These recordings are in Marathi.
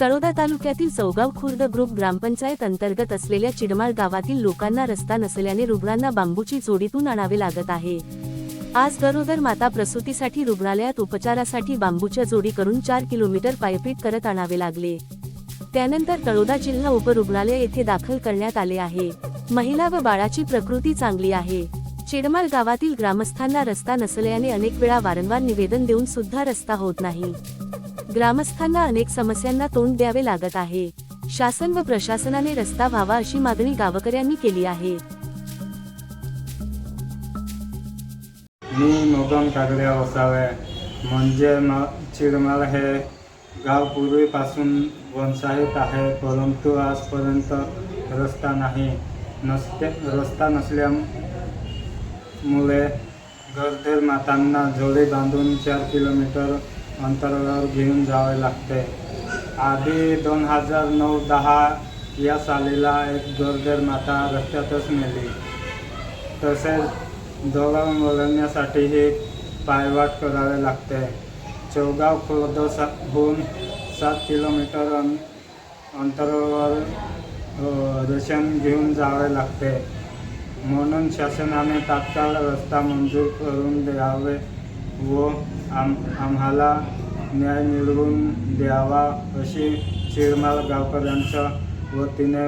तळोदा तालुक्यातील चौगाव खुर्द ग्रुप ग्रामपंचायत अंतर्गत असलेल्या चिडमाळ गावातील लोकांना रस्ता नसल्याने रुग्णांना बांबूची जोडीतून आणावे लागत आहे. आज गरोदर माता प्रसूतीसाठी रुग्णालयात उपचारासाठी बांबूच्या जोडी करून चार किलोमीटर पायपीट करत आणावे लागले. त्यानंतर तळोदा जिल्हा उपरुग्णालय येथे दाखल करण्यात आले आहे. महिला व बाळाची प्रकृती चांगली आहे. चिडमाल गावातील ग्रामस्थांना रस्ता नसल्याने अनेक वेळा वारंवार निवेदन देऊन सुद्धा रस्ता होत नाही. ग्रामस्थांना अनेक समस्यांना तोंड द्यावे लागत आहे. शासन व प्रशासनाने रस्ता व्हावा अशी मागणी गावकऱ्यांनी केली आहे. मी मदन कागड्या वसावे. म्हणजे म चिरमाळ हे गाव पूर्वीपासून वंशाहित आहे परंतु आजपर्यंत रस्ता नाही. नसते रस्ता नसल्यामुळे गरजेर मातांना जोडे बांधून चार किलोमीटर अंतरावर घेऊन जावे लागते. आधी दोन हजार नऊ दहा या सालीला एक जोरदार माता रस्त्यातच मेली. तसेच दळण वगळण्यासाठीही पायवाट करावे लागते. चौगाव खुर्दहून सात किलोमीटर अं अंतरावर रेशन घेऊन जावे लागते. म्हणून शासनाने तात्काळ रस्ता मंजूर करून द्यावे व आम आम्हाला न्याय मिळवून द्यावा अशी शिरमाळ गावकऱ्यांच्या वतीने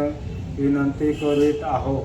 विनंती करीत आहोत.